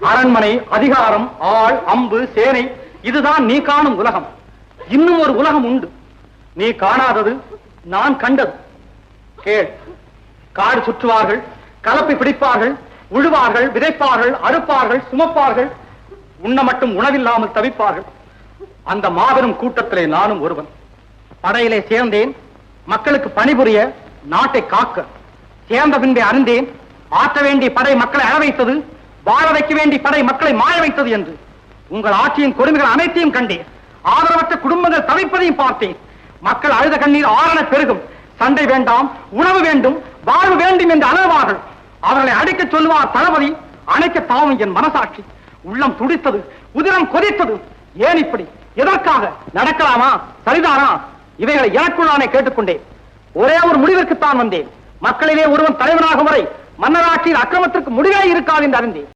அரண்மனை அதிகாரம் ஆள் அம்பு சேனை இதுதான் நீ காணும் உலகம். இன்னும் ஒரு உலகம் உண்டு. நீ காணாதது நான் கண்டது. கேள். காடு சுற்றுவார்கள் கலப்பை பிடிப்பார்கள் உழுவார்கள் விதைப்பார்கள் அறுப்பார்கள் சுமப்பார்கள். உண்ண மட்டும் உணவில்லாமல் தவிப்பார்கள். அந்த மாபெரும் கூட்டத்திலே நானும் ஒருவன். படையிலே சேர்ந்தேன் மக்களுக்கு பணிபுரிய நாட்டை காக்க. சேர்ந்த பின்பே அறிந்தேன் ஆற்ற வேண்டிய படை மக்களை அழ வைத்தது வாழ வைக்க வேண்டிய படை மக்களை மாய வைத்தது என்று உங்கள் ஆட்சியின் கொடுமைகள் அனைத்தையும் கண்டேன். ஆதரவற்ற குடும்பங்கள் தவிப்பதையும் பார்த்தேன். மக்கள் அழுத கண்ணீர் ஆரண பெருகும். சண்டை வேண்டாம் உணவு வேண்டும் வாழ்வு வேண்டும் என்று அழுவார்கள் அவர்களை அடைக்க சொல்லுவார் தளபதி அணைக்க தாவும் என் மனசாட்சி. உள்ளம் துடித்தது உதிரம் கொதித்தது. ஏன் இப்படி? எதற்காக? நடக்கலாமா? சரிதானா? இவைகளை எனக்குள்ளானே கேட்டுக்கொண்டேன். ஒரே ஒரு முடிவிற்குத்தான் வந்தேன். மக்களிலே ஒருவன் தலைவனாகும் வரை மன்னராட்சியின் அக்கிரமத்திற்கு முடிவே இருக்காது என்று அறிந்தேன்.